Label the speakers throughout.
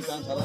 Speaker 1: সারা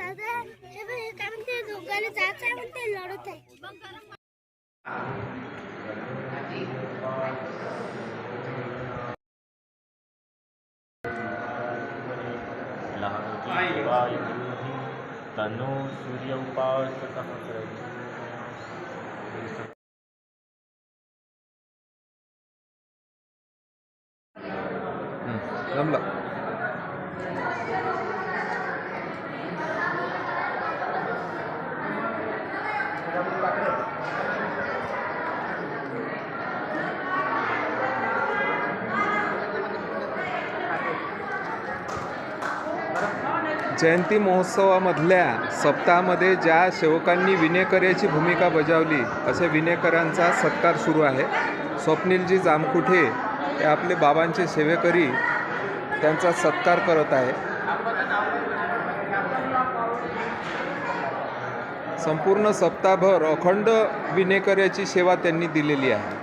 Speaker 1: দাদা এবার কারণ থেকে দোকানে যাচ্ছে আমাদের লড়তে আচ্ছা, আচ্ছা,
Speaker 2: लहानोजी वायुः तनो सूर्य उपासकः
Speaker 3: जमलं। जयंती महोत्सवामधल्या सप्ताहामध्ये ज्या सेवकांनी विनेकऱ्याची भूमिका बजावली असे विनेकरांचा सत्कार सुरू आहे. स्वप्नीलजी जामकुठे हे आपले बाबांचे सेवेकरी त्यांचा सत्कार करत आहे. संपूर्ण सप्ताहभर अखंड विनेकऱ्याची सेवा त्यांनी दिलेली आहे.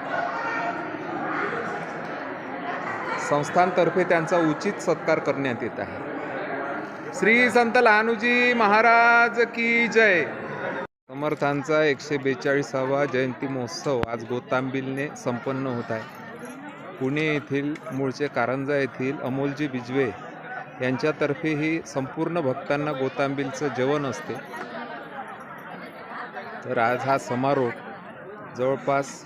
Speaker 3: संस्थांतर्फे त्यांचा उचित सत्कार करण्यात येत आहे. श्री संत लहानूजी महाराज की जय. समर्थांचा एकशे बेचाळीसावा जयंती महोत्सव आज गोतांबिलने संपन्न होत आहे. पुणे येथील मूळचे कारंजा येथील अमोलजी बिजवे यांच्यातर्फे ही संपूर्ण भक्तांना गोतांबिलचं जेवण असते. तर आज हा समारोप जवळपास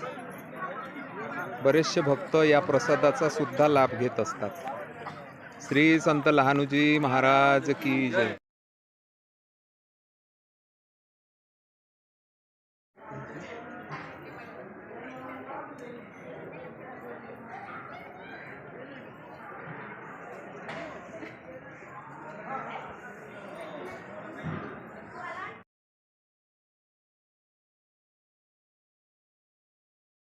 Speaker 3: बरेचसे भक्त या प्रसादाचा सुद्धा लाभ घेत असतात. श्री संत लहानुजी महाराज की जय.